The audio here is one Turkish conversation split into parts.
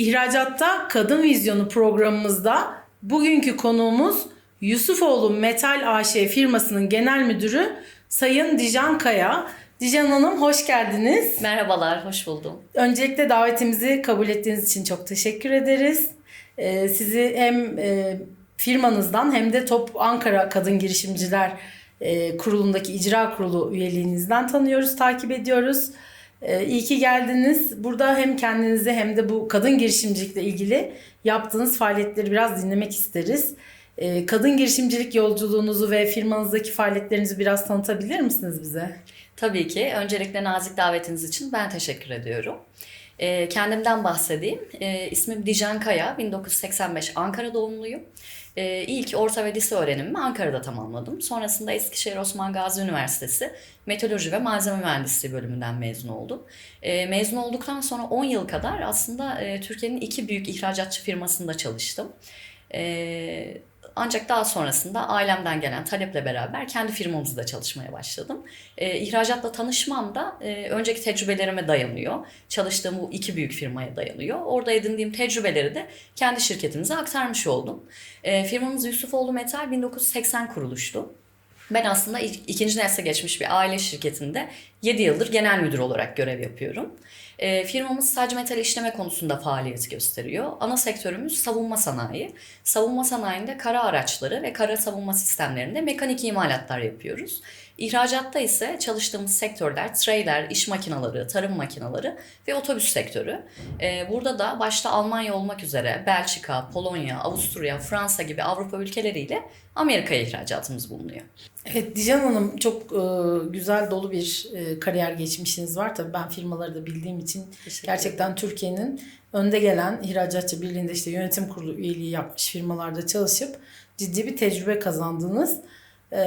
İhracatta Kadın Vizyonu programımızda bugünkü konuğumuz Yusufoğlu Metal AŞ firmasının genel müdürü Sayın Dijan Kaya. Dijan Hanım hoş geldiniz. Merhabalar, hoş buldum. Öncelikle davetimizi kabul ettiğiniz için çok teşekkür ederiz. Ee, sizi hem e, firmanızdan hem de Top Ankara Kadın Girişimciler e, Kurulu'ndaki icra kurulu üyeliğinizden tanıyoruz, takip ediyoruz. Ee, iyi ki geldiniz. Burada hem kendinizi hem de bu kadın girişimcilikle ilgili yaptığınız faaliyetleri biraz dinlemek isteriz. Ee, kadın girişimcilik yolculuğunuzu ve firmanızdaki faaliyetlerinizi biraz tanıtabilir misiniz bize? Tabii ki. Öncelikle nazik davetiniz için ben teşekkür ediyorum. Ee, kendimden bahsedeyim. Ee, Dijan Kaya, 1985 Ankara doğumluyum. Ee, ilk orta ve lise öğrenimimi Ankara'da tamamladım. Sonrasında Eskişehir Osman Gazi Üniversitesi Meteoroloji ve Malzeme Mühendisliği bölümünden mezun oldum. Ee, mezun olduktan sonra 10 yıl kadar aslında e, Türkiye'nin iki büyük ihracatçı firmasında çalıştım. Ee, ancak daha sonrasında ailemden gelen taleple beraber kendi firmamızda çalışmaya başladım. E, ihracatla tanışmam da e, önceki tecrübelerime dayanıyor. Çalıştığım bu iki büyük firmaya dayanıyor. Orada edindiğim tecrübeleri de kendi şirketimize aktarmış oldum. E, firmamız Yusufoğlu Metal 1980 kuruluştu. Ben aslında ikinci nesle geçmiş bir aile şirketinde 7 yıldır genel müdür olarak görev yapıyorum. E, firmamız sadece metal işleme konusunda faaliyet gösteriyor. Ana sektörümüz savunma sanayi. Savunma sanayinde kara araçları ve kara savunma sistemlerinde mekanik imalatlar yapıyoruz. İhracatta ise çalıştığımız sektörler trailer, iş makineleri, tarım makineleri ve otobüs sektörü. E, burada da başta Almanya olmak üzere Belçika, Polonya, Avusturya, Fransa gibi Avrupa ülkeleriyle Amerika'ya ihracatımız bulunuyor. Evet Dijan Hanım çok e, güzel dolu bir e, kariyer geçmişiniz var. Tabii ben firmaları da bildiğim için gerçekten Türkiye'nin önde gelen ihracatçı birliğinde işte yönetim kurulu üyeliği yapmış firmalarda çalışıp ciddi bir tecrübe kazandınız. E,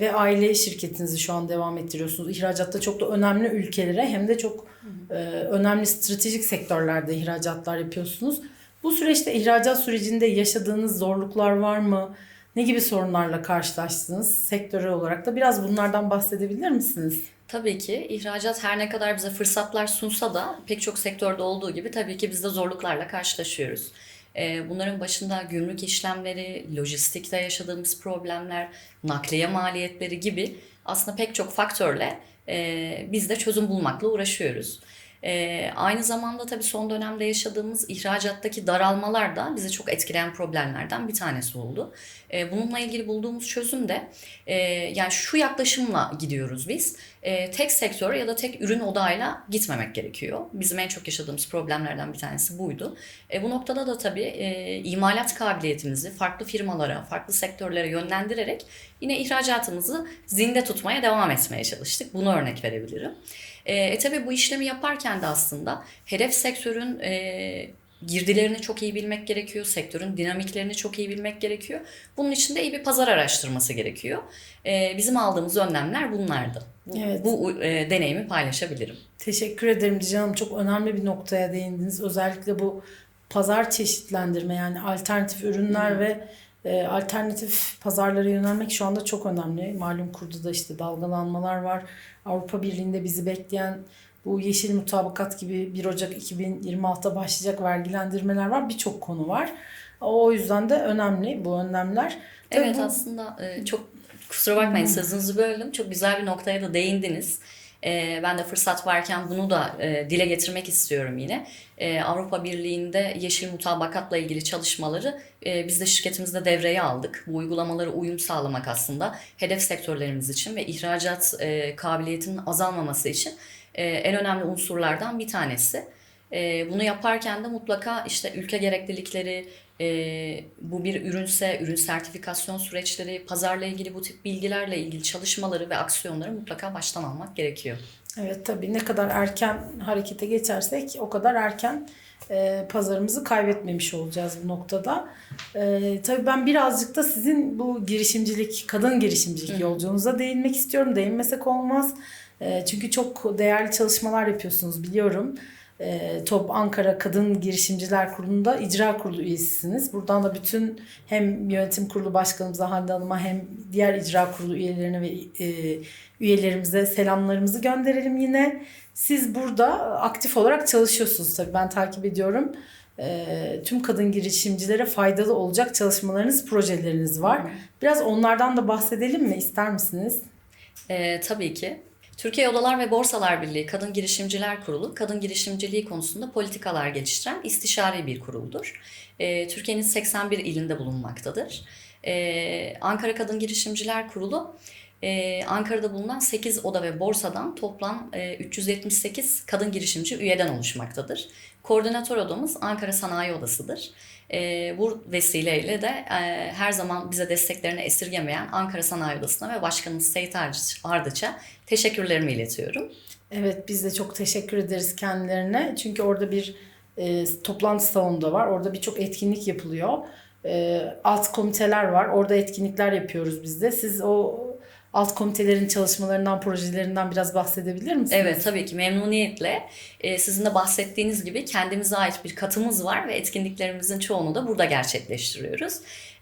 ve aile şirketinizi şu an devam ettiriyorsunuz. İhracatta çok da önemli ülkelere hem de çok e, önemli stratejik sektörlerde ihracatlar yapıyorsunuz. Bu süreçte ihracat sürecinde yaşadığınız zorluklar var mı? Ne gibi sorunlarla karşılaştınız sektörel olarak da biraz bunlardan bahsedebilir misiniz? Tabii ki ihracat her ne kadar bize fırsatlar sunsa da pek çok sektörde olduğu gibi tabii ki biz de zorluklarla karşılaşıyoruz. Ee, Bunların başında gümrük işlemleri, lojistikte yaşadığımız problemler, nakliye maliyetleri gibi aslında pek çok faktörle e, biz de çözüm bulmakla uğraşıyoruz. Ee, aynı zamanda tabii son dönemde yaşadığımız ihracattaki daralmalar da bizi çok etkileyen problemlerden bir tanesi oldu. Ee, bununla ilgili bulduğumuz çözüm de e, yani şu yaklaşımla gidiyoruz biz. E, tek sektör ya da tek ürün odağıyla gitmemek gerekiyor. Bizim en çok yaşadığımız problemlerden bir tanesi buydu. E, bu noktada da tabii e, imalat kabiliyetimizi farklı firmalara, farklı sektörlere yönlendirerek yine ihracatımızı zinde tutmaya devam etmeye çalıştık. Bunu örnek verebilirim. E, e tabii bu işlemi yaparken de aslında hedef sektörün e, girdilerini çok iyi bilmek gerekiyor. Sektörün dinamiklerini çok iyi bilmek gerekiyor. Bunun için de iyi bir pazar araştırması gerekiyor. E, bizim aldığımız önlemler bunlardı. Bu, Evet. bu e, deneyimi paylaşabilirim. Teşekkür ederim Dijan Hanım. Çok önemli bir noktaya değindiniz. Özellikle bu pazar çeşitlendirme yani alternatif ürünler ve e, alternatif pazarlara yönelmek şu anda çok önemli. Malum kurda da işte dalgalanmalar var. Avrupa Birliği'nde bizi bekleyen bu yeşil mutabakat gibi 1 Ocak 2026'da başlayacak vergilendirmeler var. Birçok konu var. O yüzden de önemli bu önlemler. Tabii Evet bu- aslında e, çok kusura bakmayın sözünüzü böldüm. Çok güzel bir noktaya da değindiniz. E, ben de fırsat varken bunu da e, dile getirmek istiyorum yine. E, Avrupa Birliği'nde yeşil mutabakatla ilgili çalışmaları e, biz de şirketimizde devreye aldık. Bu uygulamalara uyum sağlamak aslında hedef sektörlerimiz için ve ihracat e, kabiliyetinin azalmaması için e, en önemli unsurlardan bir tanesi. E, bunu yaparken de mutlaka işte ülke gereklilikleri, e, bu bir ürünse ürün sertifikasyon süreçleri, pazarla ilgili bu tip bilgilerle ilgili çalışmaları ve aksiyonları mutlaka baştan almak gerekiyor. Evet tabii ne kadar erken harekete geçersek o kadar erken e, pazarımızı kaybetmemiş olacağız bu noktada. E, tabii ben birazcık da sizin bu girişimcilik, kadın girişimcilik yolculuğunuza değinmek istiyorum. Değinmesek olmaz. E, çünkü çok değerli çalışmalar yapıyorsunuz biliyorum. e, Top Ankara Kadın Girişimciler Kurulu'nda icra kurulu üyesisiniz. Buradan da bütün hem yönetim kurulu başkanımıza Hande Hanım'a hem diğer icra kurulu üyelerine ve e, üyelerimize selamlarımızı gönderelim yine. Siz burada aktif olarak çalışıyorsunuz tabii ben takip ediyorum. E, tüm kadın girişimcilere faydalı olacak çalışmalarınız, projeleriniz var. Biraz onlardan da bahsedelim mi? İster misiniz? Ee, tabii ki. Türkiye Odalar ve Borsalar Birliği Kadın Girişimciler Kurulu, kadın girişimciliği konusunda politikalar geliştiren istişare bir kuruldur. Ee, Türkiye'nin 81 ilinde bulunmaktadır. Ee, Ankara Kadın Girişimciler Kurulu, e, Ankara'da bulunan 8 oda ve borsadan toplam e, 378 kadın girişimci üyeden oluşmaktadır. Koordinatör odamız Ankara Sanayi Odası'dır. E, bu vesileyle de e, her zaman bize desteklerini esirgemeyen Ankara Sanayi Odası'na ve Başkanımız Seyit Ardıç- Ardıç'a teşekkürlerimi iletiyorum. Evet biz de çok teşekkür ederiz kendilerine. Çünkü orada bir e, toplantı salonu da var. Orada birçok etkinlik yapılıyor. E, alt komiteler var. Orada etkinlikler yapıyoruz biz de. Siz o alt komitelerin çalışmalarından, projelerinden biraz bahsedebilir misiniz? Evet tabii ki memnuniyetle. Ee, sizin de bahsettiğiniz gibi kendimize ait bir katımız var ve etkinliklerimizin çoğunu da burada gerçekleştiriyoruz.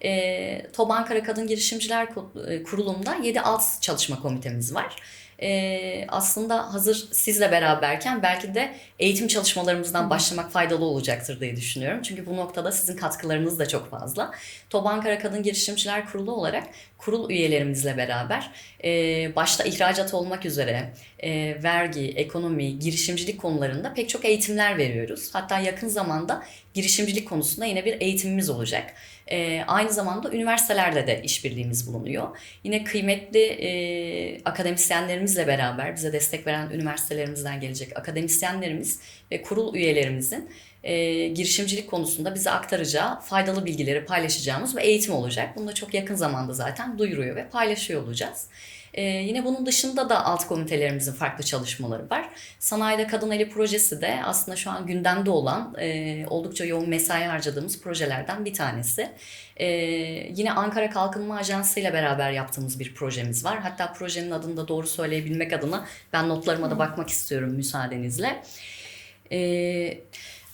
Ee, TOB Ankara Kadın Girişimciler e, Kurulu'nda 7 alt çalışma komitemiz var. Ee, aslında hazır sizle beraberken belki de eğitim çalışmalarımızdan başlamak faydalı olacaktır diye düşünüyorum. Çünkü bu noktada sizin katkılarınız da çok fazla. TOB Ankara Kadın Girişimciler Kurulu olarak kurul üyelerimizle beraber e, başta ihracat olmak üzere e, vergi, ekonomi, girişimcilik konularında pek çok eğitimler veriyoruz. Hatta yakın zamanda girişimcilik konusunda yine bir eğitimimiz olacak. E, aynı zamanda üniversitelerde de işbirliğimiz bulunuyor. Yine kıymetli e, akademisyenlerimizle beraber bize destek veren üniversitelerimizden gelecek akademisyenlerimiz ve kurul üyelerimizin e, girişimcilik konusunda bize aktaracağı faydalı bilgileri paylaşacağımız bir eğitim olacak. Bunu da çok yakın zamanda zaten duyuruyor ve paylaşıyor olacağız. Ee, yine bunun dışında da alt komitelerimizin farklı çalışmaları var. Sanayide Kadın Eli projesi de aslında şu an gündemde olan e, oldukça yoğun mesai harcadığımız projelerden bir tanesi. Ee, yine Ankara Kalkınma Ajansı ile beraber yaptığımız bir projemiz var. Hatta projenin adını da doğru söyleyebilmek adına ben notlarıma da bakmak istiyorum müsaadenizle. Ee,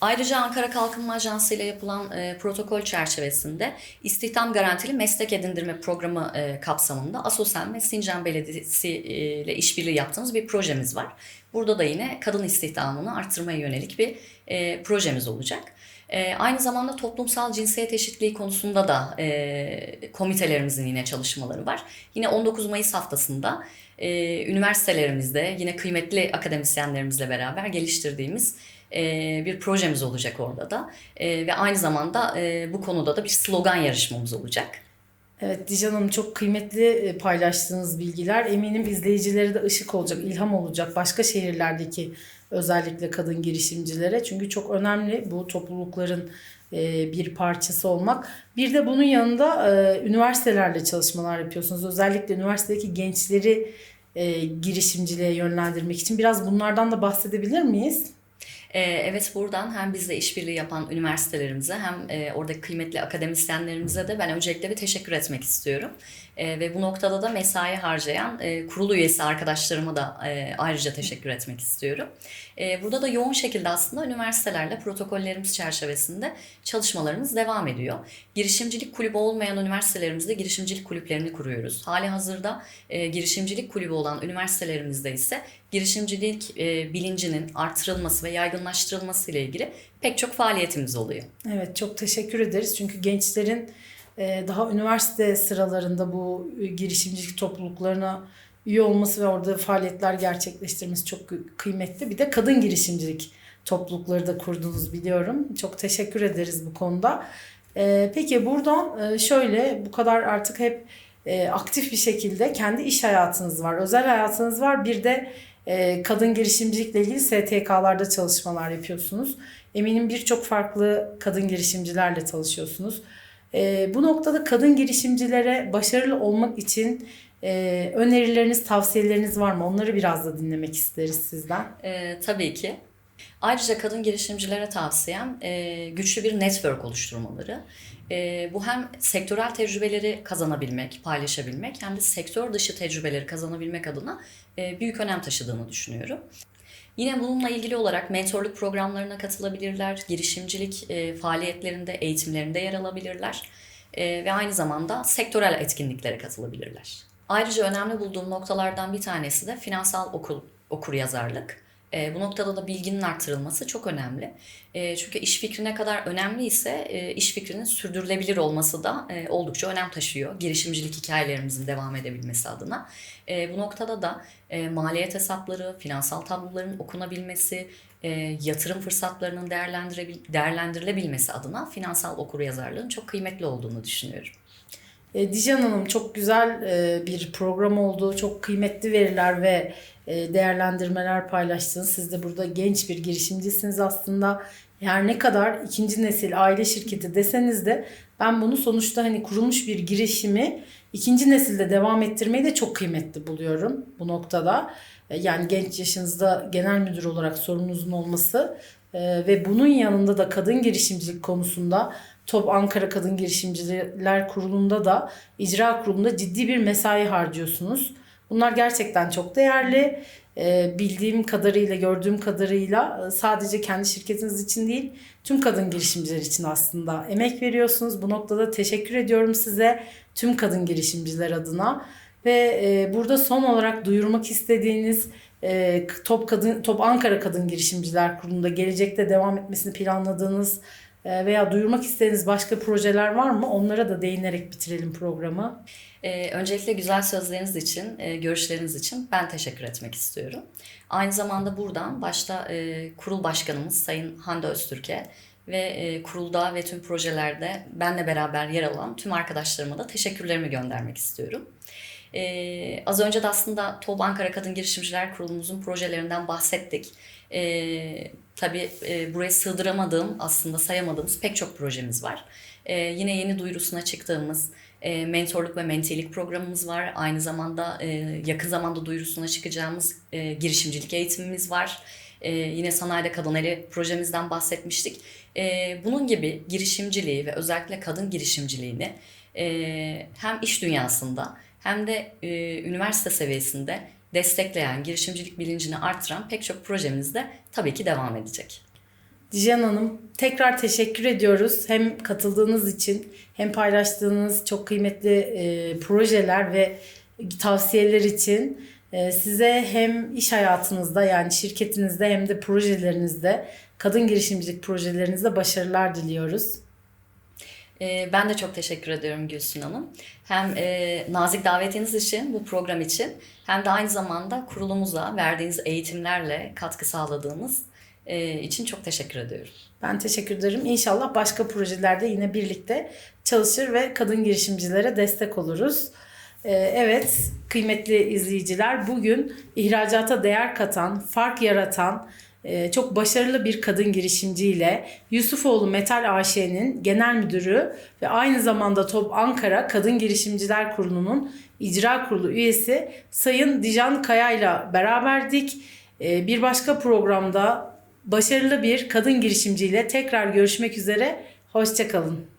Ayrıca Ankara Kalkınma Ajansı ile yapılan e, protokol çerçevesinde istihdam garantili meslek edindirme programı e, kapsamında Asosen ve Sincan Belediyesi e, ile işbirliği yaptığımız bir projemiz var. Burada da yine kadın istihdamını arttırmaya yönelik bir e, projemiz olacak. E, aynı zamanda toplumsal cinsiyet eşitliği konusunda da e, komitelerimizin yine çalışmaları var. Yine 19 Mayıs haftasında e, üniversitelerimizde yine kıymetli akademisyenlerimizle beraber geliştirdiğimiz e, bir projemiz olacak orada da. E, ve aynı zamanda e, bu konuda da bir slogan yarışmamız olacak. Evet Dijan Hanım çok kıymetli paylaştığınız bilgiler. Eminim izleyicilere de ışık olacak, ilham olacak başka şehirlerdeki özellikle kadın girişimcilere. Çünkü çok önemli bu toplulukların bir parçası olmak. Bir de bunun yanında üniversitelerle çalışmalar yapıyorsunuz. Özellikle üniversitedeki gençleri girişimciliğe yönlendirmek için biraz bunlardan da bahsedebilir miyiz? Ee, Evet buradan hem bizle işbirliği yapan üniversitelerimize hem e, oradaki kıymetli akademisyenlerimize de ben öncelikle bir teşekkür etmek istiyorum. E, ve bu noktada da mesai harcayan e, kurul üyesi arkadaşlarıma da e, ayrıca teşekkür etmek istiyorum. E, burada da yoğun şekilde aslında üniversitelerle protokollerimiz çerçevesinde çalışmalarımız devam ediyor. Girişimcilik kulübü olmayan üniversitelerimizde girişimcilik kulüplerini kuruyoruz. Hali hazırda e, girişimcilik kulübü olan üniversitelerimizde ise girişimcilik e, bilincinin artırılması ve yaygınlaştırılması ile ilgili pek çok faaliyetimiz oluyor. Evet çok teşekkür ederiz. Çünkü gençlerin e, daha üniversite sıralarında bu e, girişimcilik topluluklarına üye olması ve orada faaliyetler gerçekleştirmesi çok kı- kıymetli. Bir de kadın girişimcilik toplulukları da kurdunuz biliyorum. Çok teşekkür ederiz bu konuda. E, Peki buradan şöyle bu kadar artık hep aktif bir şekilde kendi iş hayatınız var, özel hayatınız var. Bir de e, kadın girişimcilikle ilgili STK'larda çalışmalar yapıyorsunuz. Eminim birçok farklı kadın girişimcilerle çalışıyorsunuz. E, bu noktada kadın girişimcilere başarılı olmak için e, önerileriniz, tavsiyeleriniz var mı? Onları biraz da dinlemek isteriz sizden. E, tabii ki. Ayrıca kadın girişimcilere tavsiyem e, güçlü bir network oluşturmaları. E, bu hem sektörel tecrübeleri kazanabilmek, paylaşabilmek hem de sektör dışı tecrübeleri kazanabilmek adına e, büyük önem taşıdığını düşünüyorum. Yine bununla ilgili olarak mentorluk programlarına katılabilirler, girişimcilik e, faaliyetlerinde, eğitimlerinde yer alabilirler e, ve aynı zamanda sektörel etkinliklere katılabilirler. Ayrıca önemli bulduğum noktalardan bir tanesi de finansal okul, okur yazarlık. E, bu noktada da bilginin artırılması çok önemli. E, çünkü iş fikri ne kadar önemli ise e, iş fikrinin sürdürülebilir olması da e, oldukça önem taşıyor. Girişimcilik hikayelerimizin devam edebilmesi adına. E, bu noktada da e, maliyet hesapları, finansal tabloların okunabilmesi, e, yatırım fırsatlarının değerlendirilebilmesi adına finansal okuryazarlığın çok kıymetli olduğunu düşünüyorum. E, Dijan Hanım çok güzel e, bir program oldu. Çok kıymetli veriler ve değerlendirmeler paylaştınız. Siz de burada genç bir girişimcisiniz aslında. Her ne kadar ikinci nesil aile şirketi deseniz de ben bunu sonuçta hani kurulmuş bir girişimi ikinci nesilde devam ettirmeyi de çok kıymetli buluyorum bu noktada. E, Yani genç yaşınızda genel müdür olarak sorununuzun olması e, ve bunun yanında da kadın girişimcilik konusunda Top Ankara Kadın Girişimciler Kurulu'nda da icra kurulunda ciddi bir mesai harcıyorsunuz. Bunlar gerçekten çok değerli. Ee, bildiğim kadarıyla, gördüğüm kadarıyla e, sadece kendi şirketiniz için değil, tüm kadın girişimciler için aslında emek veriyorsunuz. Bu noktada teşekkür ediyorum size tüm kadın girişimciler adına. Ve e, burada son olarak duyurmak istediğiniz e, Top Kadın Top Ankara Kadın Girişimciler Kurulu'nda gelecekte devam etmesini planladığınız e, veya duyurmak istediğiniz başka projeler var mı? Onlara da değinerek bitirelim programı. Ee, öncelikle güzel sözleriniz için, e, görüşleriniz için ben teşekkür etmek istiyorum. Aynı zamanda buradan başta e, kurul başkanımız Sayın Hande Öztürk'e ve e, kurulda ve tüm projelerde benle beraber yer alan tüm arkadaşlarıma da teşekkürlerimi göndermek istiyorum. Ee, az önce de aslında TOB Ankara Kadın Girişimciler Kurulumuzun projelerinden bahsettik. Ee, tabii e, buraya sığdıramadığım, aslında sayamadığımız pek çok projemiz var. Ee, yine yeni duyurusuna çıktığımız e, mentorluk ve mentilik programımız var. Aynı zamanda e, yakın zamanda duyurusuna çıkacağımız e, girişimcilik eğitimimiz var. E, yine sanayide kadın projemizden bahsetmiştik. E, bunun gibi girişimciliği ve özellikle kadın girişimciliğini e, hem iş dünyasında hem de e, üniversite seviyesinde destekleyen, girişimcilik bilincini artıran pek çok projemiz de tabii ki devam edecek. Dijan Hanım tekrar teşekkür ediyoruz. Hem katıldığınız için hem paylaştığınız çok kıymetli e, projeler ve tavsiyeler için e, size hem iş hayatınızda yani şirketinizde hem de projelerinizde kadın girişimcilik projelerinizde başarılar diliyoruz. Ee, Ben de çok teşekkür ediyorum Gülsün Hanım. Hem e, nazik davetiniz için, bu program için hem de aynı zamanda kurulumuza verdiğiniz eğitimlerle katkı sağladığınız e, için çok teşekkür ediyorum. Ben teşekkür ederim. İnşallah başka projelerde yine birlikte çalışır ve kadın girişimcilere destek oluruz. Ee, Evet kıymetli izleyiciler bugün ihracata değer katan, fark yaratan, çok başarılı bir kadın girişimciyle Yusufoğlu Metal AŞ'nin genel müdürü ve aynı zamanda Top Ankara Kadın Girişimciler Kurulu'nun icra kurulu üyesi Sayın Dijan Kaya ile beraberdik. Ee, Bir başka programda başarılı bir kadın girişimciyle tekrar görüşmek üzere. Hoşçakalın.